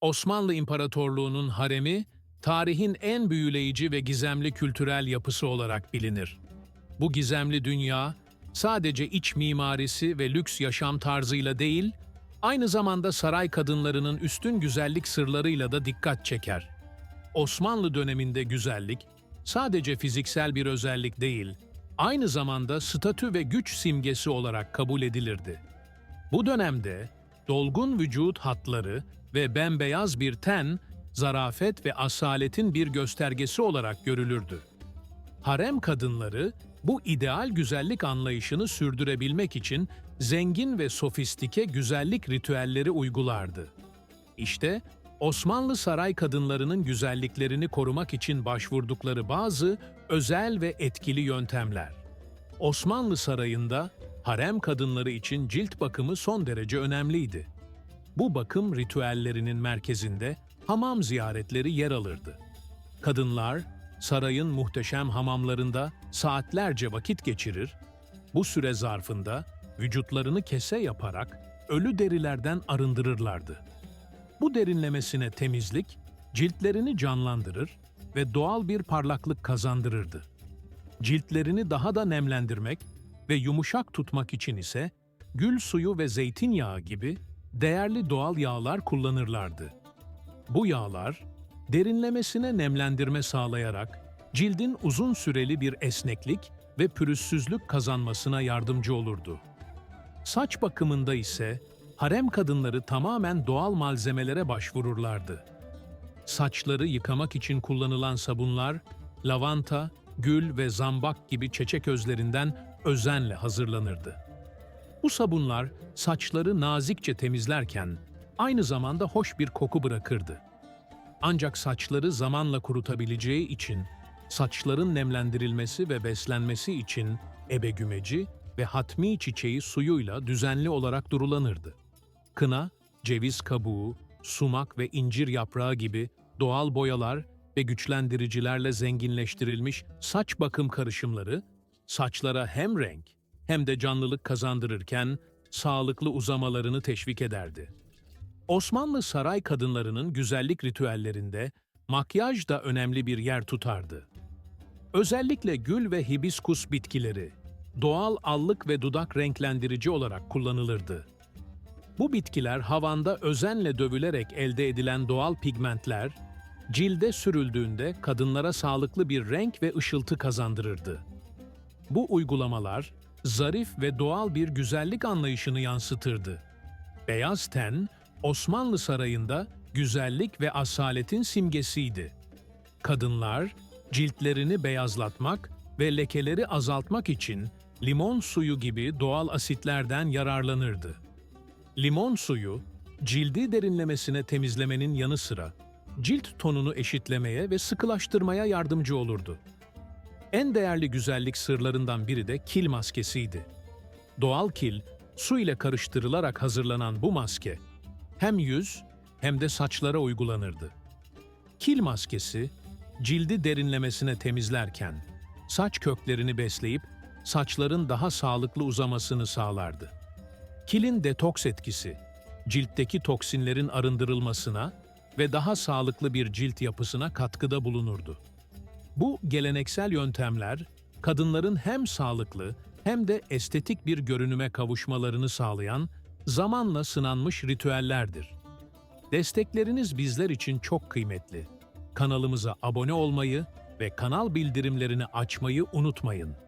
Osmanlı İmparatorluğu'nun haremi, tarihin en büyüleyici ve gizemli kültürel yapısı olarak bilinir. Bu gizemli dünya, sadece iç mimarisi ve lüks yaşam tarzıyla değil, aynı zamanda saray kadınlarının üstün güzellik sırlarıyla da dikkat çeker. Osmanlı döneminde güzellik, sadece fiziksel bir özellik değil, aynı zamanda statü ve güç simgesi olarak kabul edilirdi. Bu dönemde dolgun vücut hatları ve bembeyaz bir ten, zarafet ve asaletin bir göstergesi olarak görülürdü. Harem kadınları bu ideal güzellik anlayışını sürdürebilmek için zengin ve sofistike güzellik ritüelleri uygulardı. İşte Osmanlı saray kadınlarının güzelliklerini korumak için başvurdukları bazı özel ve etkili yöntemler. Osmanlı sarayında harem kadınları için cilt bakımı son derece önemliydi. Bu bakım ritüellerinin merkezinde hamam ziyaretleri yer alırdı. Kadınlar sarayın muhteşem hamamlarında saatlerce vakit geçirir, bu süre zarfında vücutlarını kese yaparak ölü derilerden arındırırlardı. Bu derinlemesine temizlik ciltlerini canlandırır ve doğal bir parlaklık kazandırırdı. Ciltlerini daha da nemlendirmek ve yumuşak tutmak için ise gül suyu ve zeytinyağı gibi değerli doğal yağlar kullanırlardı. Bu yağlar derinlemesine nemlendirme sağlayarak cildin uzun süreli bir esneklik ve pürüzsüzlük kazanmasına yardımcı olurdu. Saç bakımında ise harem kadınları tamamen doğal malzemelere başvururlardı. Saçları yıkamak için kullanılan sabunlar, lavanta, gül ve zambak gibi çeçek özlerinden özenle hazırlanırdı. Bu sabunlar saçları nazikçe temizlerken aynı zamanda hoş bir koku bırakırdı. Ancak saçları zamanla kurutabileceği için saçların nemlendirilmesi ve beslenmesi için ebegümeci ve hatmi çiçeği suyuyla düzenli olarak durulanırdı. Kına, ceviz kabuğu, sumak ve incir yaprağı gibi doğal boyalar ve güçlendiricilerle zenginleştirilmiş saç bakım karışımları, saçlara hem renk hem de canlılık kazandırırken sağlıklı uzamalarını teşvik ederdi. Osmanlı saray kadınlarının güzellik ritüellerinde makyaj da önemli bir yer tutardı. Özellikle gül ve hibiskus bitkileri doğal allık ve dudak renklendirici olarak kullanılırdı. Bu bitkiler havanda özenle dövülerek elde edilen doğal pigmentler, cilde sürüldüğünde kadınlara sağlıklı bir renk ve ışıltı kazandırırdı. Bu uygulamalar, zarif ve doğal bir güzellik anlayışını yansıtırdı. Beyaz ten, Osmanlı sarayında güzellik ve asaletin simgesiydi. Kadınlar, ciltlerini beyazlatmak ve lekeleri azaltmak için limon suyu gibi doğal asitlerden yararlanırdı. Limon suyu, cildi derinlemesine temizlemenin yanı sıra cilt tonunu eşitlemeye ve sıkılaştırmaya yardımcı olurdu. En değerli güzellik sırlarından biri de kil maskesiydi. Doğal kil, su ile karıştırılarak hazırlanan bu maske, hem yüz hem de saçlara uygulanırdı. Kil maskesi, cildi derinlemesine temizlerken, saç köklerini besleyip saçların daha sağlıklı uzamasını sağlardı. Kilin detoks etkisi, ciltteki toksinlerin arındırılmasına ve daha sağlıklı bir cilt yapısına katkıda bulunurdu. Bu geleneksel yöntemler, kadınların hem sağlıklı hem de estetik bir görünüme kavuşmalarını sağlayan zamanla sınanmış ritüellerdir. Destekleriniz bizler için çok kıymetli. Kanalımıza abone olmayı ve kanal bildirimlerini açmayı unutmayın.